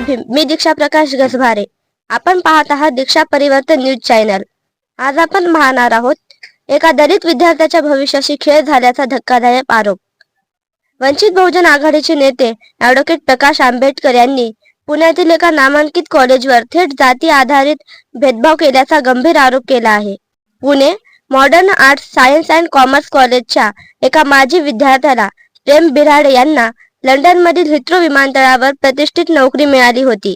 भीम मी दीक्षा प्रकाश गजभारे. आपण पाहत आहात दीक्षा परिवर्तन न्यूज चॅनल. आज आपण पाहणार आहोत एका दलित विद्यार्थ्याच्या भविष्याशी खेळ झाल्याचा धक्कादायक आरोप. वंचित बहुजन आघाडीचे नेते ऍडव्होकेट प्रकाश आंबेडकर यांनी पुण्यातील एका नामांकित कॉलेजवर थेट जाती आधारित भेदभाव केल्याचा गंभीर आरोप केला आहे. Pune modern arts science and commerce कॉलेजच्या एका माजी विद्यार्थ्याला प्रेम बिराडे यांना लंडन मधील हिथ्रो विमानतळावर प्रतिष्ठित नोकरी मिळाली होती.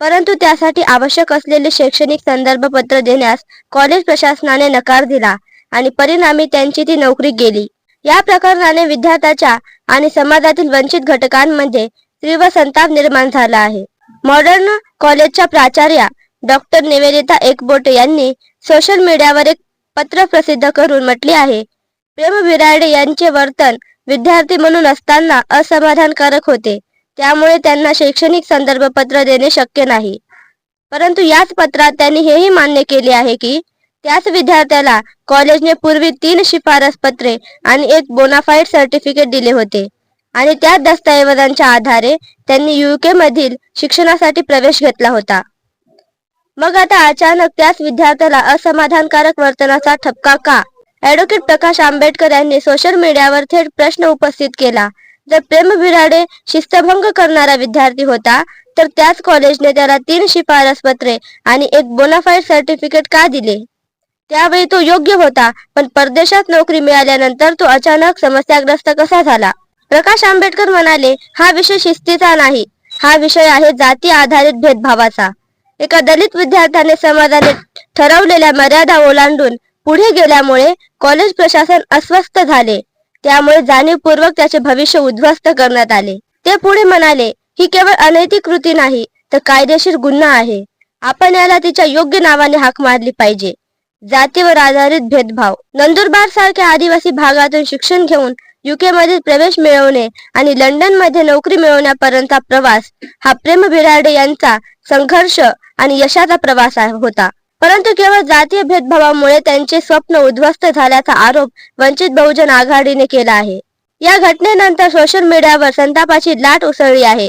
परंतु त्यासाठी आवश्यक असलेले शैक्षणिक संदर्भ पत्र देण्यास कॉलेज प्रशासनाने नकार दिला आणि परिणामी त्यांची ती नोकरी गेली. या प्रकरणाने विद्यार्थ्याच्या आणि समाजातील वंचित घटकांमध्ये तीव्र संताप निर्माण झाला आहे. मॉडर्न कॉलेजच्या प्राचार्या डॉक्टर निवेदिता एकबोटे यांनी सोशल मीडियावर एक पत्र प्रसिद्ध करून म्हटले आहे. प्रेम बिराडे यांचे वर्तन विद्यार्थी म्हणून असताना असमाधानकारक होते. त्यामुळे त्यांना शैक्षणिक संदर्भ पत्र देणे शक्य नाही. परंतु याच पत्रात त्यांनी हेही मान्य केले आहे की त्याच विद्यार्थ्याला कॉलेजने पूर्वी तीन शिफारस पत्रे आणि एक बोनाफाईड सर्टिफिकेट दिले होते आणि त्या दस्तऐवजांच्या आधारे त्यांनी युके मधील शिक्षणासाठी प्रवेश घेतला होता. मग आता अचानक त्याच विद्यार्थ्याला असमाधानकारक वर्तनाचा ठपका का? ऍडव्होकेट प्रकाश आंबेडकर यांनी सोशल मीडियावर थेट प्रश्न उपस्थित केला. जर प्रेम बिराडे शिस्तभंग करणारा विद्यार्थी होता तर त्याच कॉलेजने त्याला तीन शिफारस पत्रे आणि एक बोनाफाईड सर्टिफिकेट का दिले? त्यावेळी तो योग्य होता पण परदेशात नोकरी मिळाल्यानंतर तो अचानक समस्याग्रस्त कसा झाला? प्रकाश आंबेडकर म्हणाले हा विषय शिस्तीचा नाही. हा विषय आहे जाती आधारित भेदभावाचा. एका दलित विद्यार्थ्याने समाजाने ठरवलेल्या मर्यादा ओलांडून पुढे गेल्यामुळे कॉलेज प्रशासन अस्वस्थ झाले. त्यामुळे जाणीवपूर्वक त्याचे भविष्य उद्ध्वस्त करण्यात आले. ते पुढे म्हणाले ही केवळ अनैतिक कृती नाही तर कायदेशीर गुन्हा आहे. आपण याला तिच्या योग्य नावाने हाक मारली पाहिजे. जातीवर आधारित भेदभाव. नंदुरबार सारख्या आदिवासी भागातून शिक्षण घेऊन युके मध्ये प्रवेश मिळवणे आणि लंडनमध्ये नोकरी मिळवण्यापर्यंतचा प्रवास हा प्रेम बिराडे यांचा संघर्ष आणि यशाचा प्रवास होता. परंतु केवळ जातीय भेदभावामुळे त्यांचे स्वप्न उद्ध्वस्त झाल्याचा आरोप वंचित बहुजन आघाडीने केला आहे. या घटनेनंतर सोशल मीडियावर संतापाची लाट उसळली आहे.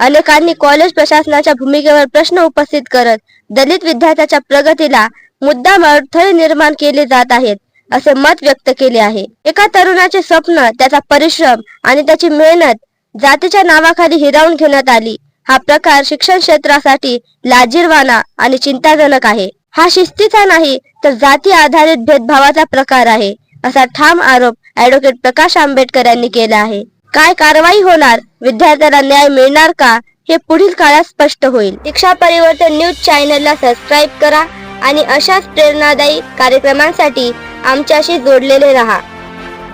अनेकांनी कॉलेज प्रशासनाच्या भूमिकेवर प्रश्न उपस्थित करत दलित विद्यार्थ्याच्या प्रगतीला मुद्दाम अडथळे निर्माण केले जात आहेत असे मत व्यक्त केले आहे. एका तरुणाचे स्वप्न त्याचा परिश्रम आणि त्याची मेहनत जातीच्या नावाखाली हिरावून घेण्यात आली. हा प्रकार शिक्षण क्षेत्रासाठी लाजीरवाना आणि चिंताजनक आहे. हा शिस्तीचा नाही तर जाती आधारित भेदभावाचा प्रकार आहे असा ठाम आरोप ऍडव्होकेट प्रकाश आंबेडकर यांनी केला आहे. काय कारवाई होणार? विद्यार्थ्याला न्याय मिळणार का? हे पुढील काळात स्पष्ट होईल. शिक्षा परिवर्तन न्यूज चॅनलला सबस्क्राईब करा आणि अशाच प्रेरणादायी कार्यक्रमांसाठी आमच्याशी जोडलेले रहा.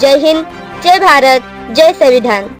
जय हिंद जय भारत जय संविधान.